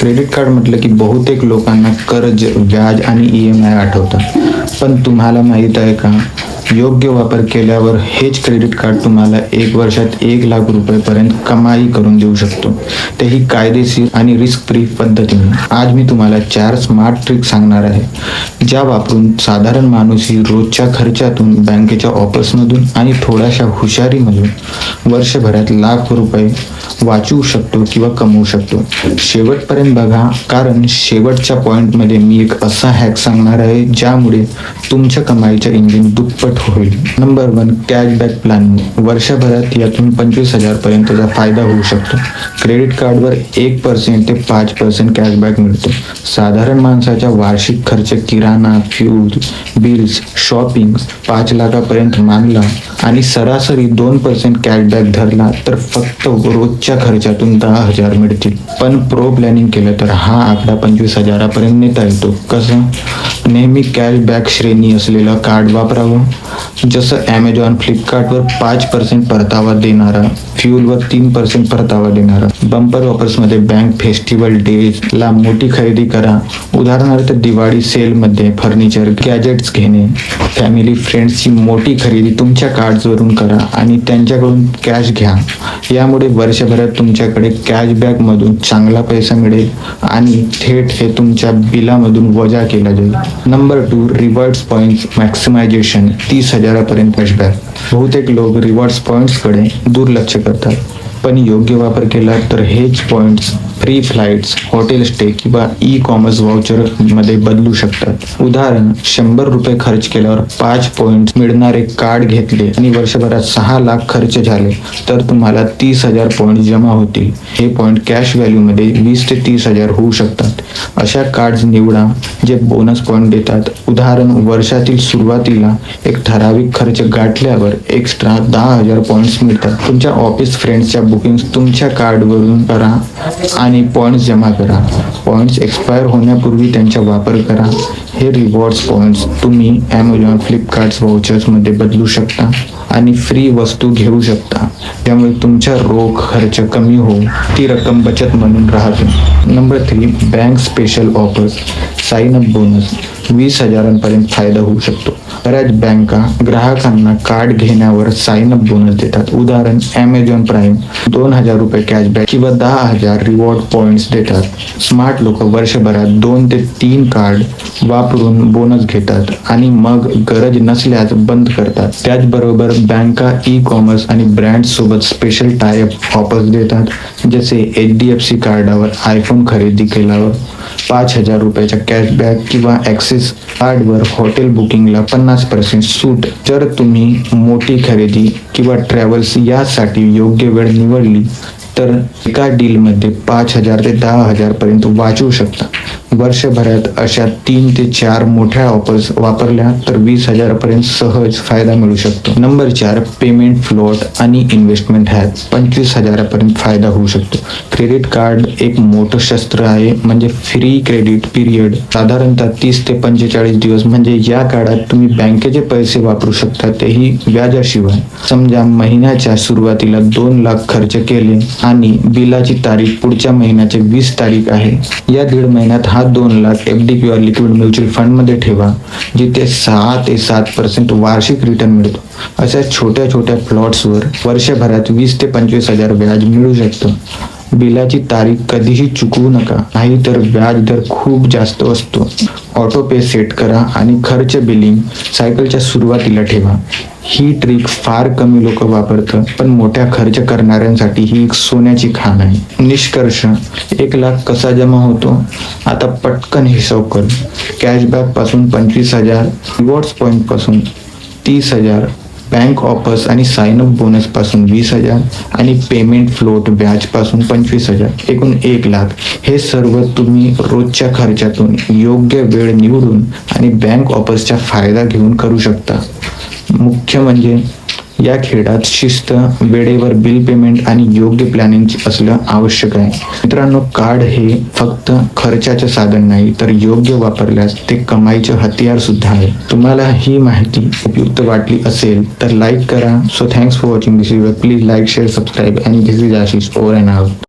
Credit card म्हटलं की बहुतेक लोकांना कर्ज व्याज आणि ई एम आय आठवतं पण तुम्हाला माहीत आहे का? योग्य वापर केल्यावर हेच क्रेडिट कार्ड तुम्हाला एक वर्षात एक लाख रुपयेपर्यंत कमाई करून देऊ शकतो. तेही कायदेशीर आणि रिस्क फ्री पद्धतीने. आज मी तुम्हाला चार स्मार्ट ट्रिक सांगणार आहे. ज्या वापरून साधारण माणूसही रोजच्या खर्चातून बँकेच्या ऑफर्समधून आणि थोड्याशा हुशारीमधून वर्षभरात लाख रुपये वाचवू शकतो किंवा कमवू शकतो. शेवटपर्यंत बघा कारण शेवटच्या पॉईंटमध्ये मी एक असा हॅक सांगणार आहे ज्यामुळे तुमच्या कमाईच्या इंजिन दुप्पट होईल. नंबर वन कॅशबॅक प्लॅनिंग वर्षभरात यातून पंचवीस हजारपर्यंतचा फायदा होऊ शकतो. क्रेडिट कार्डवर एक पर्सेंट ते पाच पर्सेंट कॅशबॅक मिळतो. साधारण माणसाच्या वार्षिक खर्च किराणा फ्यूल बिल्स शॉपिंग पाच लाखापर्यंत मानला आणि सरासरी दोन पर्सेंट कॅशबॅक धरला तर फक्त रोजच्या खर्चातून दहा हजार मिळतील. पण प्रो प्लॅनिंग केलं तर हा आकडा पंचवीस हजारापर्यंत नेता येतो. कसं? नेहमी कॅशबॅक श्रेणी असलेलं कार्ड वापरावं. जसं ॲमेझॉन फ्लिपकार्टवर पाच पर्सेंट परतावा देणारा फ्यूलवर तीन पर्सेंट परतावा देणारा. बंपर ऑफर्समध्ये बँक फेस्टिवल डेजला मोठी खरेदी करा. उदाहरणार्थ दिवाळी सेलमध्ये फर्निचर गॅजेट्स घेणे. फॅमिली फ्रेंड्सची मोठी खरेदी तुमच्या कार्ड्सवरून करा आणि त्यांच्याकडून कॅश घ्या. यामुळे वर्षभर वर्षभरात तुमच्याकडे कॅशबॅकमधून चांगला पैसा मिळेल आणि थेट हे तुमच्या बिलामधून वजा केला जाईल. Number two rewards points maximisation तीस हजारापर्यंत कॅशबॅक बहुतेक लोक रिवॉर्ड्स पॉईंट्सकडे दुर्लक्ष करतात. पण योग्य वापर केला तर हेच points free flights hotel stay किंवा ई कॉमर्स व्हाउचरमध्ये बदलू शकतात. उदाहरण शंभर रुपये खर्च केल्यावर पाच पॉईंट्स मिळणारे कार्ड घेतले आणि वर्षभरात सहा लाख खर्च झाले तर तुम्हाला तीस हजार पॉईंट जमा होतील. हे पॉईंट कॅश व्हॅल्यूमध्ये वीस ते तीस हजार होऊ शकतात. अशा कार्ड्स निवडा जे बोनस पॉईंट देतात. उदाहरण वर्षातील सुरुवातीला एक ठराविक खर्च गाठल्यावर एक्स्ट्रा दहा हजार पॉईंट्स मिळतात. तुमच्या ऑफिस फ्रेंड्सच्या बुकिंग्स तुमच्या कार्डवरून करा आणि पॉईंट्स जमा करा. पॉईंट्स एक्सपायर होण्यापूर्वी त्यांचा वापर करा. हे रिवॉर्ड्स पॉईंट्स तुम्ही ॲमेझॉन फ्लिपकार्ट्स व्हाउचर्समध्ये बदलू शकता आणि फ्री वस्तू घेऊ शकता. त्यामुळे तुमचा रोख खर्च कमी होऊन ती रक्कम बचत म्हणून राहते. Number three bank special offers sign up bonus वीस हजारांपर्यंत फायदा होऊ शकतो. बऱ्याच बँका ग्राहकांना कार्ड घेण्यावर साइन अप बोनस देतात. उदाहरण ॲमेझॉन प्राईम दोन हज़ार रुपये कॅशबॅक किंवा दहा हज़ार रिवॉर्ड पॉइंट्स देतात. स्मार्ट लोक वर्षभरात दोन ते तीन कार्ड वापरून बोनस घेतात आणि मग गरज नसल्यास बंद करतात. त्याचबरोबर बँका ई कॉमर्स आणि ब्रँड सोबत स्पेशल टायअप ऑफर्स देतात जसे एच डी एफ सी कार्डावर आयफोन खरेदी केल्यावर पाच हजार रुपयाच्या कॅशबॅक किंवा ॲक्सिस कार्डवर हॉटेल बुकिंगला पन्नास पर्सेंट सूट. जर तुम्ही मोठी खरेदी किंवा ट्रॅव्हल्स यासाठी योग्य वेळ निवडली तर एका डीलमध्ये पाच हजार ते दहा हजारपर्यंत वाचवू शकता. वर्षभरात अशा तीन ते चार मोठ्या ऑफर्स वापरल्या तर वीस हजारापर्यंत सहज फायदा मिळू शकतो. नंबर चार पेमेंट फ्लॉट आणि इन्व्हेस्टमेंट हॅक पंचवीस हजारापर्यंत फायदा होऊ शकतो. क्रेडिट कार्ड एक मोठं शस्त्र आहे म्हणजे फ्री क्रेडिट पिरियड साधारणतः तीस ते पंचेचाळीस दिवस म्हणजे या काळात तुम्ही बँकेचे पैसे वापरू शकता तेही व्याजाशिवाय. समजा महिन्याच्या सुरुवातीला दोन लाख खर्च केले आणि बिलाची तारीख पुढच्या महिन्याचे वीस तारीख आहे. या दीड महिन्यात हा दोन लाख एफ डी किंवा लिक्विड म्युच्युअल फंडमध्ये ठेवा जिथे सहा ते सात पर्सेंट वार्षिक रिटर्न मिळतो. अशा छोट्या छोट्या प्लॉट्सवर वर्षभरात वीस ते पंचवीस हजार व्याज मिळू शकतो. बिलाची तारीख कधीही चुकवू नका. नाहीतर व्याज दर खूप जास्त असतो. ऑटो पे सेट करा आणि खर्च बिलिंग सायकलच्या सुरुवातीला ठेवा. ही ट्रिक फार कमी लोक वापरतात पण मोठ्या खर्च करणाऱ्यांसाठी ही एक सोन्याची खाण आहे. निष्कर्ष एक लाख कसा जमा होतो? आता पटकन हिशोब कर. कॅशबॅकपासून पंचवीस हजार रिवॉर्ड्स पॉईंटपासून तीस हजार बँक ऑफर्स आणि साइन अप बोनसपासून वीस हजार आणि पेमेंट फ्लोट व्याजपासून पंचवीस हजार एकूण एक लाख. हे सर्व तुम्ही रोजच्या खर्चातून योग्य वेळ निवडून आणि बँक ऑफर्सचा फायदा घेऊन करू शकता. मुख्य म्हणजे या खेळात शिस्त वेळेवर बिल पेमेंट आणि योग्य प्लॅनिंग असणं आवश्यक आहे. मित्रांनो कार्ड हे फक्त खर्चाचे साधन नाही तर योग्य वापरल्यास ते कमाईचे हतियार सुद्धा आहे. तुम्हाला ही माहिती उपयुक्त वाटली असेल तर लाईक करा. So thanks for watching this video please like share subscribe आणि this is Ashish over and out